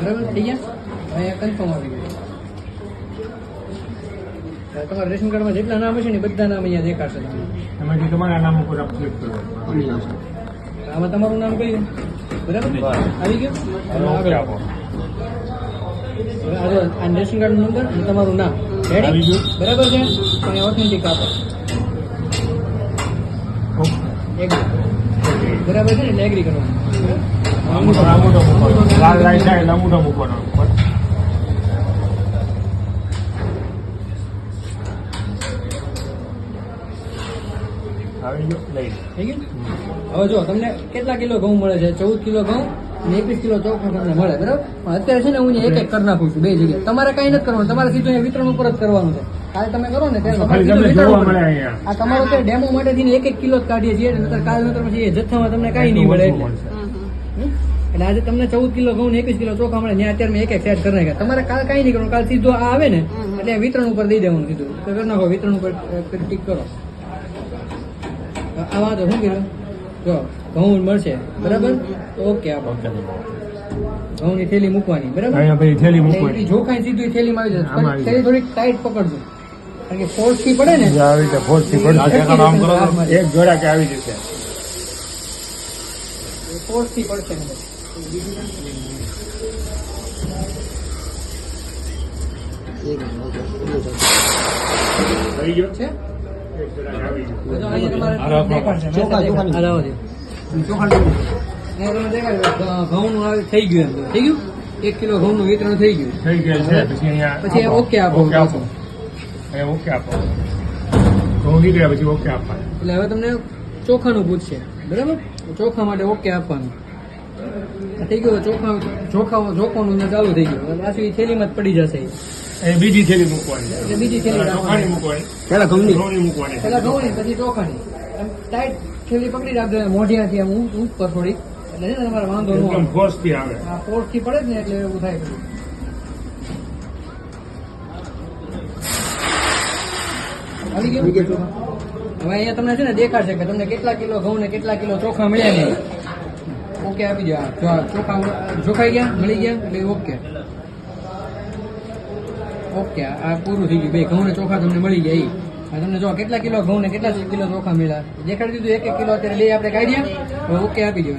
બરાબર થઈ ગયા અહીંયા કન્ફર્મ આવી ગયું. તમારા રેશન કાર્ડમાં જેટલા નામ છે ને બધા નામ અહીંયા દેખાશે એમાંથી તમારા નામ ઉપર ક્લિક કરો. આમાં તમારું નામ કયું? બરાબર? આવી ગયું? હવે આપો. આ રેશન કાર્ડ નંબર અને તમારું નામ. રેડી બરાબર છે? ઓથેન્ટિક આપો. બરાબર છે ને? એગ્રી કરવાનું. લાલ થાય મૂકવાનો. હવે જો તમને કેટલા કિલો ઘઉં મળે છે? ચૌદ કિલો ઘઉં ને એકવીસ કિલો ચોખા તમને મળે બરાબર? પણ અત્યારે છે ને હું એક એક કરી નાખું છું બે જગ્યાએ. તમારે કઈ નથી કરવાનું. તમારે સીધું વિતરણ ઉપર જ કરવાનું છે. કાલે તમે કરો ને આ તમારો તો ડેમો માટે એક એક કિલો જ કાઢીએ છીએ નતર કાલ નતર પછી જથ્થામાં તમને કઈ નહીં મળે એટલે. એટલે આજે તમને ચૌદ કિલો ઘઉં ને એકવીસ કિલો ચોખા મળે ત્યાં અત્યારે એક એક સેટ કરી નાખ્યા. તમારે કાલ કઈ નહીં કરવાનું. કાલ સીધો આ આવે ને એટલે વિતરણ ઉપર દઈ દેવાનું સીધું તો કરી નાખો વિતરણ ઉપર ટીક કરો. આ વાંધો શું કીધું? જો ઘઉં મળશે. બરાબર? ઓકે આપો. ઘઉંની થેલી મૂકવાની. બરાબર? થેલી મૂકવાની. જોખાઈ સીધું થેલીમાં આવી જશે. થેલી થોડીક ટાઈટ પકડજો. કારણ કે ફોર્સથી પડે ને આવી રીતે ફોર્સથી તો એક જોડા કે આવી જશે ફોર્સથી પડશે થઈ ગયો થઈ ગયું એમ તો. થઈ ગયું એક કિલો ઘઉં નું વિતરણ થઈ ગયું થઈ ગયું પછી અહીંયા પછી આપો. ઓકે આપો ઓકે આપો ઓકે આપો. ઘઉં નીકળ્યા પછી ઓકે આપવાનું. એટલે હવે તમને ચોખાનું પૂછશે. બરાબર? ચોખા માટે ઓકે આપવાનું. થઈ ગયો ચોખા ચોખા ચોખાનું ચાલુ થઈ ગયું. હવે પાછું એ થેલીમાં જ પડી જશે એ બીજી થેલી મૂકવાની. એટલે બીજી થેલી ચોખાની મૂકવાની. પેલા ઘઉંની? ઘઉંની મૂકવાની પેલા ઘઉંની પછી ચોખાની. ટાઈટ થેલી પકડી રાખજો મોઢિયાથી આમ ઊંચ ઊંચ પર થોડી એટલે તમારે વાંધો નહીં એકદમ આવે. ફોર્સથી આવે. ફોર્સથી પડે ને એટલે એવું થાય આવી ગયું? હવે અહીંયા તમને છે ને દેખાડશે કે તમને કેટલા કિલો ઘઉં ને કેટલા કિલો ચોખા મળ્યા નહીં. ઓકે આપી દો. ચોખા ચોખાઈ ગયા? મળી ગયા? એટલે ઓકે. ઓકે આ પૂરું થઈ ગયું. ભાઈ ઘઉં ને ચોખા તમને મળી ગયા ઈ. તમને જો કેટલા કિલો ઘઉં ને કેટલા કિલો ચોખા મળ્યા? દેખાડી દીધું એક એક કિલો અત્યારે લઈ આપણે કાઢીએ ઓકે આપી દો